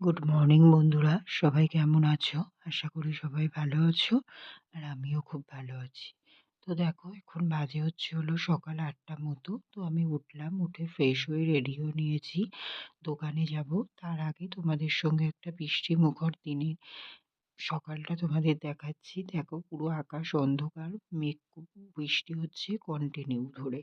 Good morning বন্ধুরা। সবাই কেমন আছো? আশা করি সবাই ভালো আছো আর আমিও খুব ভালো আছি। তো দেখো, এখন বাজে হচ্ছে হলো সকাল আটটা মতো। তো আমি উঠলাম, উঠে ফ্রেশ হয়ে রেডি হয়ে নিয়েছি। দোকানে যাব। তার আগে তোমাদের সঙ্গে একটা বৃষ্টি মুখর দিনে সকালটা তোমাদের দেখাচ্ছি। দেখো, পুরো আকাশ অন্ধকার। মেঘ বৃষ্টি হচ্ছে কন্টিনিউ ধরে।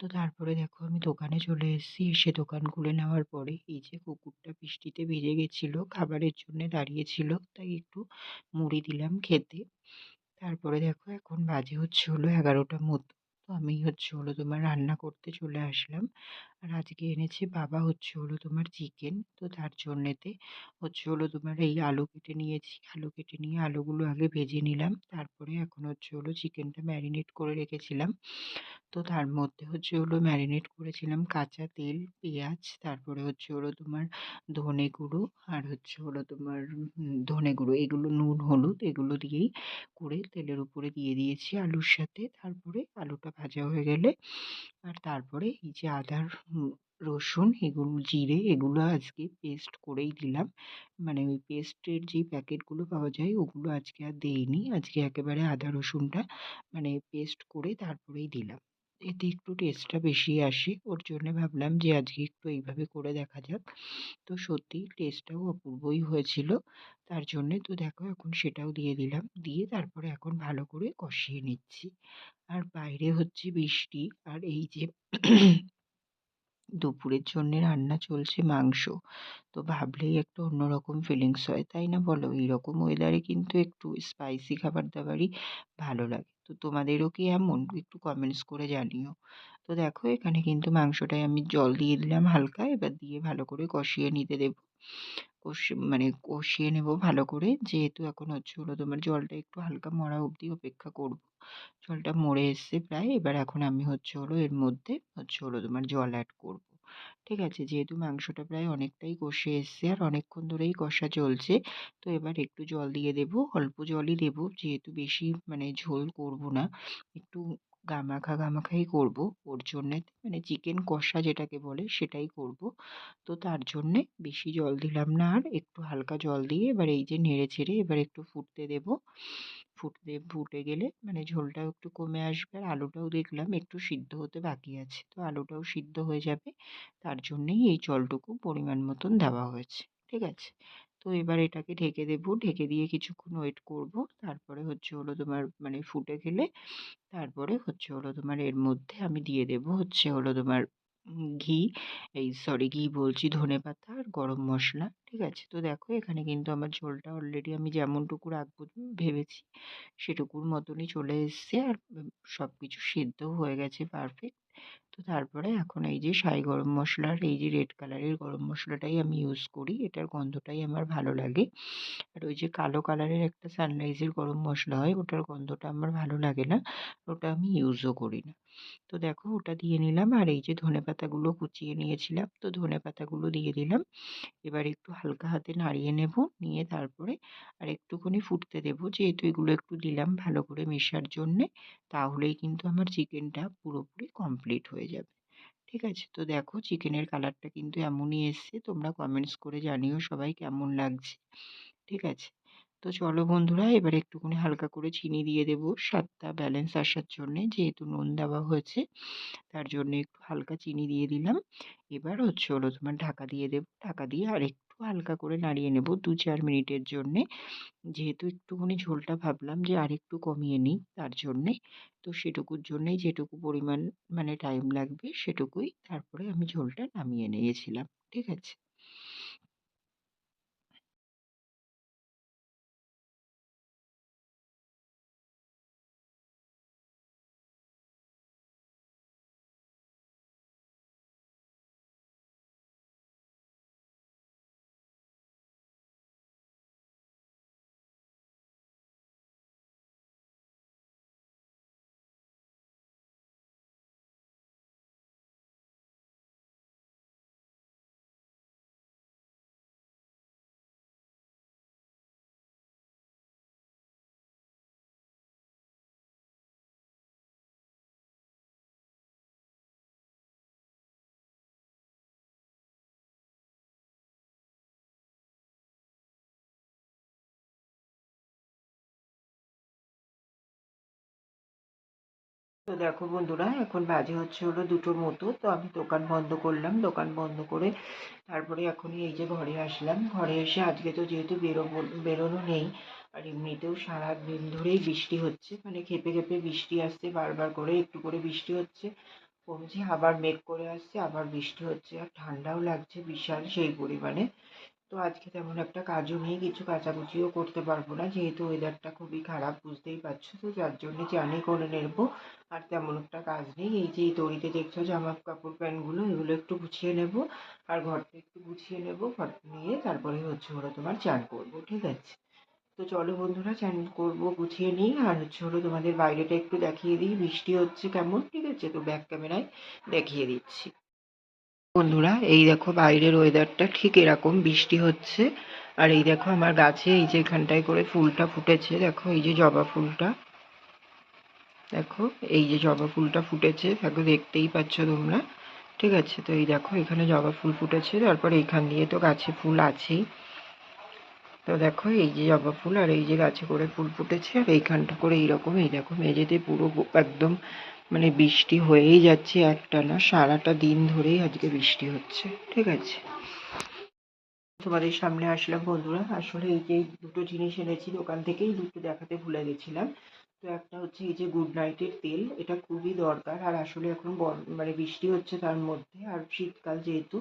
তো তারপরে দেখো আমি দোকানে চলে এসেছি। এসে দোকান খুলে নেওয়ার পরে এই যে কুকুরটা বৃষ্টিতে ভিজে গেছিল, খাবারের জন্যে দাঁড়িয়েছিল, তাই একটু মুড়ি দিলাম খেতে। তারপরে দেখো এখন বাজে হচ্ছে হলো এগারোটার মতো। তো আমি হচ্ছে হলো তোমার রান্না করতে চলে আসলাম। আর আজকে এনেছে বাবা হচ্ছে হলো তোমার চিকেন তো তার জন্যেতে হচ্ছে হলো তোমার এই আলু কেটে নিয়েছি। আলু কেটে নিয়ে আলুগুলো আগে ভেজে নিলাম, তারপরে এখন হচ্ছে হলো চিকেনটা ম্যারিনেট করে রেখেছিলাম। তো তার মধ্যে হচ্ছে হলো ম্যারিনেট করেছিলাম কাঁচা তেল, পেঁয়াজ, তারপরে হচ্ছে হলো তোমার ধনে গুঁড়ো আর হচ্ছে হলো তোমার ধনে গুঁড়ো, এগুলো নুন, হলুদ এগুলো দিয়েই করে তেলের উপরে দিয়ে দিয়েছি আলুর সাথে। তারপরে আলুটা ভাজা হয়ে গেলে আর তারপরে এই যে আদার রসুন, এগুলো, জিরে এগুলো আজকে পেস্ট করেই দিলাম। মানে ওই পেস্টের যে প্যাকেটগুলো পাওয়া যায়, ওগুলো আজকে আর দেইনি। আজকে একেবারে আদা, রসুনটা মানে পেস্ট করে তারপরেই দিলাম। এতে একটু টেস্টটা বেশি আসে। ওর জন্যে ভাবলাম যে আজকে একটু এইভাবে করে দেখা যাক। তো সত্যিই টেস্টটাও অপূর্বই হয়েছিল। তার জন্যে তো দেখো এখন সেটাও দিয়ে দিলাম। দিয়ে তারপরে এখন ভালো করে কষিয়ে নিচ্ছি। আর বাইরে হচ্ছে বৃষ্টি। আর এই যে দুপুরের জন্যে রান্না চলছে মাংস। তো ভাবলেই একটা অন্যরকম ফিলিংস হয়, তাই না বলো? এইরকম ওয়েদারে কিন্তু একটু স্পাইসি খাবার দাবারই ভালো লাগে। তো তোমাদেরও কি এমন? একটু কমেন্টস করে জানিও। তো দেখো, এখানে কিন্তু মাংসটায় আমি জল দিয়ে দিলাম হালকা, এবার দিয়ে ভালো করে কষিয়ে নিতে দেবো। কষি মানে কষিয়ে নেব ভালো করে। যেহেতু এখন হচ্ছে হলো তোমার জলটা একটু হালকা মরা অবধি অপেক্ষা করব। জলটা মরে এসছে প্রায়। এবার এখন আমি হচ্ছে হলো এর মধ্যে হচ্ছে হলো তোমার জল অ্যাড করব। ঠিক আছে? যেহেতু মাংসটা প্রায় অনেকটাই কষে এসছে আর অনেকক্ষণ ধরেই কষা চলছে, তো এবার একটু জল দিয়ে দেবো। অল্প জলই দেবো। যেহেতু বেশি মানে ঝোল করব না, একটু গামাখা গামাখাই করব। ওর জন্যে মানে চিকেন কষা যেটাকে বলে সেটাই করব। তো তার জন্যে বেশি জল দিলাম না আর একটু হালকা জল দিয়ে এবার এই যে নেড়ে ছেড়ে এবার একটু ফুটতে দেব। ফুটতে, ফুটে গেলে মানে ঝোলটাও একটু কমে আসবে আর আলুটাও দেখলাম একটু সিদ্ধ হতে বাকি আছে। তো আলুটাও সিদ্ধ হয়ে যাবে। তার জন্যেই এই জলটুকু পরিমাণ মতন দেওয়া হয়েছে। ঠিক আছে? তো এবার এটাকে ঢেকে দেবো। ঢেকে দিয়ে কিছুক্ষণ ওয়েট করব। তারপরে হচ্ছে হলো তোমার মানে ফুটে গেলে তারপরে হচ্ছে হলো তোমার এর মধ্যে আমি দিয়ে দেব হচ্ছে হলো তোমার ঘি। এই সরি ঘি বলছি, ধনে পাতা আর গরম মশলা, ঠিক আছে? তো দেখো এখানে কিন্তু আমার ঝোলটা অলরেডি আমি যেমনটুকু রাখব ভেবেছি, সেটুকুর মতনই চলে এসছে। আর সব কিছু সিদ্ধও হয়ে গেছে পারফেক্ট তো তারপরে এখন এই যে সাই গরম মশলার, এই যে রেড কালারের গরম মশলাটাই আমি ইউজ করি। এটার গন্ধটাই আমার ভালো লাগে। আর ওই যে কালো কালারের একটা সানরাইজের গরম মশলা হয়, ওটার গন্ধটা আমার ভালো লাগে না। ওটা আমি ইউজও করি না। তো দেখো, ওটা দিয়ে নিলাম। আর এই যে ধনে পাতাগুলো কুচিয়ে নিয়েছিলাম, তো ধনে পাতাগুলো দিয়ে দিলাম। এবার একটু হালকা হাতে নাড়িয়ে নেব, নিয়ে তারপরে আর একটুখানি ফুটতে দেবো। যেহেতু এগুলো একটু দিলাম ভালো করে মেশার জন্যে, তাহলেই কিন্তু আমার চিকেনটা পুরোপুরি কমপ্লিট হয়ে যাবে। ঠিক আছে? তো দেখো চিকেনের কালারটা কিন্তু এমনই এসছে, তোমরা কমেন্টস করে জানিও সবাই কেমন লাগছে। ঠিক আছে? তো চলো বন্ধুরা, এবার একটুখানি হালকা করে চিনি দিয়ে দেবো। স্বাদটা ব্যালেন্স আসার জন্যে যেহেতু নুন দেওয়া হয়েছে, তার জন্য একটু হালকা চিনি দিয়ে দিলাম। এবার হচ্ছে হলো তোমার ঢাকা দিয়ে দেবো। ঢাকা দিয়ে আর হালকা করে নাড়িয়ে নেব দু চার মিনিটের জন্যে। যেহেতু একটুখানি ঝোলটা ভাবলাম যে আর একটু কমিয়ে নিই তার জন্যে। তো সেটুকুর জন্যেই যেটুকু পরিমাণ মানে টাইম লাগবে সেটুকুই। তারপরে আমি ঝোলটা নামিয়ে নিয়েছিলাম। ঠিক আছে? তো দেখো বন্ধুরা, এখন বাজে হচ্ছে হলো দুটোর মতো, তো আমি দোকান বন্ধ করলাম। দোকান বন্ধ করে তারপরে এখনই এই যে ঘরে আসলাম। ঘরে এসে আজকে তো যেহেতু বেরোবো, বেরোনো নেই, আর এমনিতেও সারা দিন ধরেই বৃষ্টি হচ্ছে। মানে খেপে খেপে বৃষ্টি আসছে, বারবার করে একটু করে বৃষ্টি হচ্ছে। কমছে, আবার মেঘ করে আসছে, আবার বৃষ্টি হচ্ছে, আর ঠান্ডাও লাগছে বিশাল সেই পরিমাণে। তো আজকে তেমন একটা কাজও নেই, কিছু কাচাকুচিও করতে পারব না, যেহেতু ওয়েদারটা খুবই খারাপ, বুঝতেই পারছ তো, যার জন্যে চানই করে নেব, আর তেমন একটা কাজ নেই, এই যে এই দড়িতে দেখছ জামা কাপড় প্যান্টগুলো, এগুলো একটু গুছিয়ে নেব, আর ঘরটা একটু গুছিয়ে নেব, ঘর নিয়ে তারপরে হচ্ছে হলো তোমার চান করব, ঠিক আছে? তো চলো বন্ধুরা, চান করব, গুছিয়ে নিই, আর হচ্ছে হলো তোমাদের বাইরেটা একটু দেখিয়ে দিই, বৃষ্টি হচ্ছে কেমন, ঠিক আছে? তো ব্যাক ক্যামেরায় দেখিয়ে দিচ্ছি। বন্ধুরা, এই দেখো বাইরের ওয়েদারটা ঠিক এরকম, বৃষ্টি হচ্ছে। আর এই দেখো আমার গাছে এই যে এখানটায় করে ফুলটা ফুটেছে, দেখো এই যে জবা ফুলটা। দেখো এই যে জবা ফুলটা ফুটেছে, দেখো দেখতেই পাচ্ছ তোমরা। ঠিক আছে, তো এই দেখো এখানে জবা ফুল ফুটেছে, তারপর এইখান দিয়ে তো গাছে ফুল আছেই। তো দেখো এই যে জবা ফুল আর এই যে গাছে করে ফুল ফুটেছে, আর এইখানটা করে এইরকম, এই দেখো মেঝেতে পুরো একদম মানে বৃষ্টি হয়েই যাচ্ছে একটানা, সারাটা দিন ধরেই আজকে বৃষ্টি হচ্ছে, ঠিক আছে? তোমাদের সামনে আসলাম বন্ধুরা, আসলে এই যে দুটো জিনিস এনেছি দোকান থেকেই, দুটো দেখাতে ভুলে গেছিলাম। তো একটা হচ্ছে এই যে গুড নাইটের তেল, এটা খুবই দরকার, আর আসলে এখন মানে বৃষ্টি হচ্ছে তার মধ্যে, আর শীতকাল যেহেতু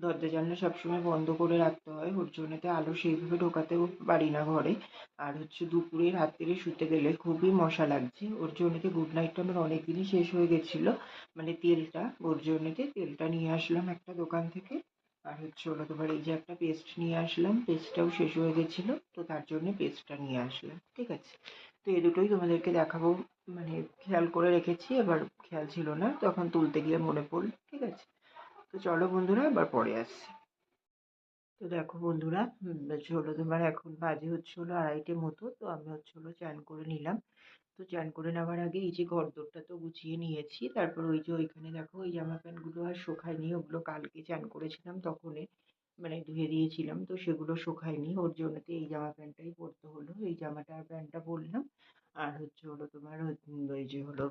দরজা জানলা সবসময় বন্ধ করে রাখতে হয়। ওর জন্যতে আলো সেইভাবে ঢোকাতেও পারি না ঘরে। আর হচ্ছে দুপুরে রাত্রে শুতে গেলে খুবই মশা লাগছে। ওর জন্যতে গুড নাইটটা আমার অনেক দিনই শেষ হয়ে গেছিল। মানে তেলটা ওর জন্যতে তেলটা নিয়ে আসলাম একটা দোকান থেকে। আর হচ্ছে ওরা তোমার এই যে একটা পেস্ট নিয়ে আসলাম পেস্টটাও শেষ হয়ে গেছিল। তো তার জন্যে পেস্টটা নিয়ে আসলাম, ঠিক আছে? তো এই দুটোই তোমাদেরকে দেখাবো। মানে খেয়াল করে রেখেছি, এবার খেয়াল ছিল না। তখন তুলতে গিয়ে মনে পড়ল, ঠিক আছে? তো চলো বন্ধুরা, এবার পরে আসছি। তো দেখো বন্ধুরা হলো তোমার এখন বাজে হচ্ছে হলো আড়াইটে মতো, তো আমি হচ্ছে হলো চান করে নিলাম। তো চান করে নেওয়ার আগে এই যে ঘরদোরটা তো গুছিয়ে নিয়েছি, তারপর ওই যে ওইখানে দেখো ওই জামা প্যান্টগুলো আর শোকায়নি, ওগুলো কালকে চান করেছিলাম তখনই মানে ধুয়ে দিয়েছিলাম, তো সেগুলো শোকায়নি, ওর জন্যতে এই জামা প্যান্টটাই পরতে হলো, এই জামাটা আর প্যান্টটা পরলাম। আর হচ্ছে হলো তোমার ওই যে হলো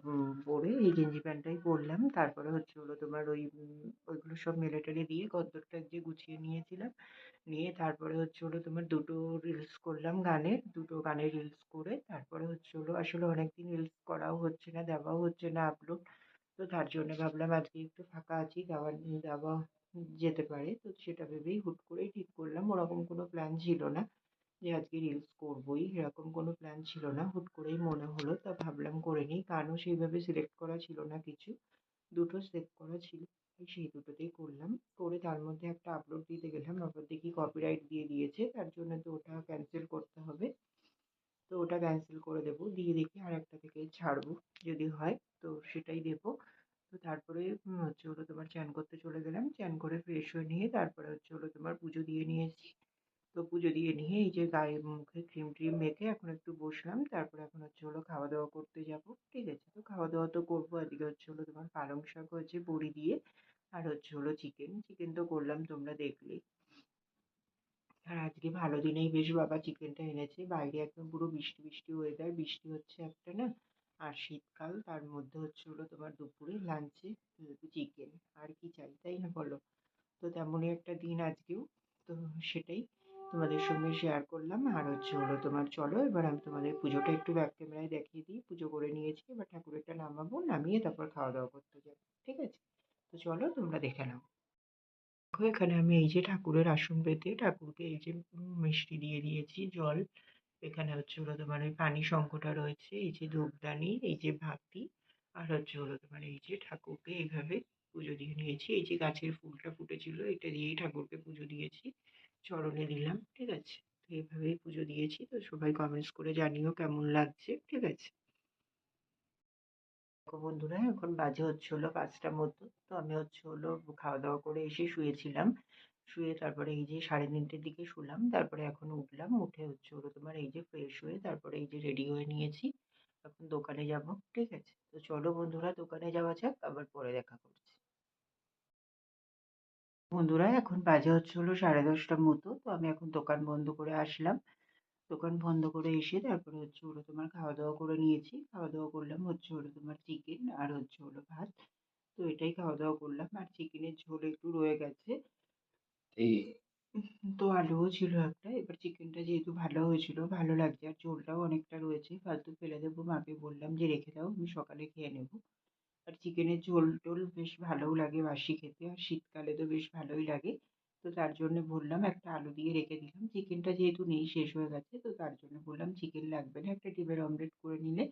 পরে এই গেঞ্জি প্যান্টটাই পরলাম। তারপরে হচ্ছে হলো তোমার ওই ওইগুলো সব মেলে টেলে দিয়ে গদ্দরটা যে গুছিয়ে নিয়েছিলাম, নিয়ে তারপরে হচ্ছে হলো তোমার দুটো রিলস করলাম গানের দুটো গানের রিলস করে তারপরে হচ্ছে হলো, আসলে অনেক দিন রিলস করাও হচ্ছে না, দেওয়াও হচ্ছে না আপলোড তো তার জন্য ভাবলাম আজকে একটু ফাঁকা আছি, দেওয়া দেওয়া যেতে পারে। তো সেটা ভেবেই হুট করেই ঠিক করলাম, ওরকম কোনো প্ল্যান ছিল না। যে আজকে রিলস করবোই এরকম কোনো প্ল্যান ছিল না। হুট করেই মনে হলো, তা ভাবলাম করে নিই। গানও সেইভাবে সিলেক্ট করা ছিল না কিছু? দুটো সিলেক্ট করা ছিল সেই দুটোতেই করলাম। করে তার মধ্যে একটা আপলোড দিতে গেলাম। আবার দেখি কপিরাইট দিয়ে দিয়েছে, তার জন্য তো ওটা ক্যান্সেল করতে হবে। তো ওটা ক্যান্সেল করে দেবো। দিয়ে দেখি আর একটা থেকে ছাড়বো, যদি হয় তো সেটাই দেবো। তো তারপরে হচ্ছে হলো তোমার চান করতে চলে গেলাম। চান করে ফ্রেশ হয়ে নিয়ে তারপরে হচ্ছে হলো তোমার পুজো দিয়ে নিয়েছি তো পুজো দিয়ে নিয়ে এই যে গায়ে মুখে ক্রিম ট্রিম মেখে এখন একটু বসলাম। তারপরে এখন হচ্ছে হলো খাওয়া দাওয়া করতে যাব। ঠিক আছে, তো খাওয়া দাওয়া তো করব। আজকে হচ্ছে হলো তোমার পালং শাক হয়েছে, বড়ি দিয়ে, আর হচ্ছে হলো চিকেন চিকেন তো করলাম, তোমরা দেখলেই আর আজকে ভালো দিনেই বেশ বাবা চিকেনটা এনেছে। বাইরে একদম পুরো বৃষ্টি বৃষ্টি ওয়েদার বৃষ্টি হচ্ছে একটা না, আর শীতকাল। তার মধ্যে হচ্ছে হলো তোমার দুপুরে লাঞ্চে চিকেন আর কি চাই, তাই না বলো? তো তেমনই একটা দিন আজকেও। তো সেটাই। তোমাদের সঙ্গে শেয়ার করলাম। আর হচ্ছে হলো তোমার, চলো এবার আমি তোমাদের পুজোটা একটু ব্যাক ক্যামেরায় দেখিয়ে দিই। পুজো করে নিয়েছি, এবার ঠাকুরেরটা নামাবো, নামিয়ে তারপর খাওয়া দাওয়া করতে যাব, ঠিক আছে? তো চলো তোমরা দেখে নাও। এখানে আমি এই যে ঠাকুরের আসন পেতে, ঠাকুরকে এই যে মিষ্টি দিয়ে দিয়েছি, জল। এখানে হচ্ছে হলো তোমার ওই পানি শঙ্খটা রয়েছে, এই যে ধূপদানি, এই যে ভাতি, আর হচ্ছে হলো তোমার এই যে ঠাকুরকে এইভাবে পুজো দিয়ে নিয়েছি। এই যে গাছের ফুলটা ফুটেছিল, এটা দিয়েই ঠাকুরকে পুজো দিয়েছি। চরণে দিলাম ঠিক আছে? তো এইভাবেই পুজো দিয়েছি, তো সবাই কমেন্টস করে জানিও কেমন লাগছে, ঠিক আছে? বন্ধুরা, এখন বাজে হচ্ছে হলো পাঁচটার মতো, তো আমি হচ্ছে হলো খাওয়া দাওয়া করে এসে শুয়েছিলাম। শুয়ে তারপরে এই যে সাড়ে তিনটের দিকে শুলাম, তারপরে এখন উঠলাম, উঠে হচ্ছে হলো তোমার এই যে ফ্রেশ হয়ে তারপরে এই যে রেডি হয়ে নিয়েছি, এখন দোকানে যাব, ঠিক আছে? তো চলো বন্ধুরা, দোকানে যাওয়া যাক, আবার পরে দেখা করছি। বন্ধুরা এখন বাজে হচ্ছে হলো সাড়ে দশটার মতো। তো আমি এখন দোকান বন্ধ করে আসলাম। দোকান বন্ধ করে এসে তারপরে হচ্ছে হলো তোমার খাওয়া দাওয়া করে নিয়েছি। খাওয়া দাওয়া করলাম হচ্ছে হলো তোমার চিকেন আর হচ্ছে হলো ভাত। তো এটাই খাওয়া দাওয়া করলাম। আর চিকেনের ঝোল একটু রয়ে গেছে। তো আলুও ছিল একটা। এবার চিকেনটা যেহেতু ভালো হয়েছিল ভালো লাগছে। আর ঝোলটাও অনেকটা রয়েছে। ফালতু ফেলে দেবো মাকে বললাম যে রেখে দাও আমি সকালে খেয়ে নেব। আর চিকেনের ঝোল টোল বেশ ভালোও লাগে বাসি খেতে, আর শীতকালে তো বেশ ভালোই লাগে। তো তার জন্য বললাম একটা আলু দিয়ে রেখে দিলাম। চিকেনটা যেহেতু নেই, শেষ হয়ে গেছে, তো তার জন্য বললাম চিকেন লাগবে না, একটা ডিমের অমলেট করে নিলে।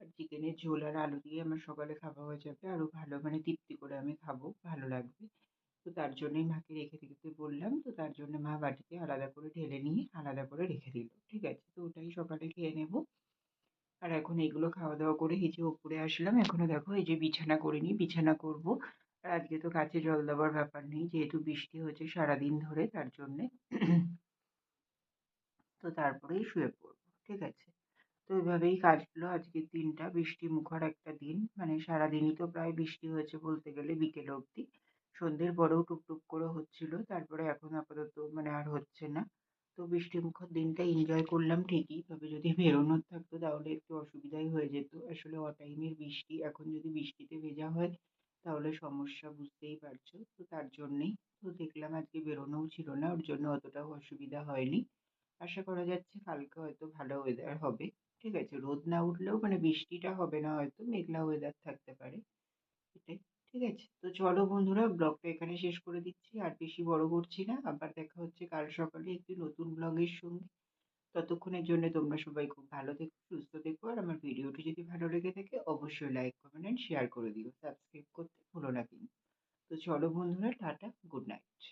আর চিকেনের ঝোল আর আলু দিয়ে আমার সকালে খাওয়া হয়ে যাবে, আরও ভালো মানে তৃপ্তি করে আমি খাব, ভালো লাগবে। তো তার জন্যই মাকে রেখে দিতে বললাম, তো তার জন্য মা বাটিতে আলাদা করে ঢেলে নিয়ে আলাদা করে রেখে দিল, ঠিক আছে? তো ওটাই সকালে খেয়ে নেব। আর এখন এইগুলো খাওয়া দাওয়া করে এই যে ওপরে আসলাম এখনও দেখো এই যে বিছানা করিনি বিছানা করব। আর আজকে তো গাছে জল দেওয়ার ব্যাপার নেই, যেহেতু বৃষ্টি হয়েছে সারাদিন ধরে, তার জন্যে। তো তারপরেই শুয়ে পড়ব, ঠিক আছে? তো এভাবেই কাটলো আজকের দিনটা, বৃষ্টি মুখর একটা দিন। মানে সারাদিনই তো প্রায় বৃষ্টি হয়েছে বলতে গেলে বিকেল অবধি। সন্ধ্যের পরেও টুকটুক করে হচ্ছিল, তারপরে এখন আপাতত মানে আর হচ্ছে না। তো বৃষ্টি দিনটা এনজয় করলাম ঠিকই। তবে যদি বেরোনোর থাকতো তাহলে একটু অসুবিধাই হয়ে যেত। আসলে অ অটাইমের বৃষ্টি, এখন যদি বৃষ্টিতে ভেজা হয় তাহলে সমস্যা বুঝতেই পারছ। তো তার জন্যেই তো দেখলাম আজকে বেরোনোও ছিল না, ওর জন্য অতটাও অসুবিধা হয়নি। আশা করা যাচ্ছে কালকে হয়তো ভালো ওয়েদার হবে। ঠিক আছে, রোদ না উঠলেও মানে বৃষ্টিটা হবে না হয়তো, মেঘলা ওয়েদার থাকতে পারে। এটাই। ঠিক আছে? তো চলো বন্ধুরা, ব্লগটা এখানে শেষ করে দিচ্ছি। আর বেশি বড় করছি না। আবার দেখা হচ্ছে কাল সকালে একটি নতুন ব্লগের সঙ্গে। ততক্ষণের জন্য তোমরা সবাই খুব ভালো থেকো, সুস্থ থেকো। আর আমার ভিডিওটি যদি ভালো লেগে থাকে, অবশ্যই লাইক, কমেন্ট শেয়ার করে দিও। সাবস্ক্রাইব করতে ভুলো না কিন্তু। তো চলো বন্ধুরা, টাটা, গুড নাইট।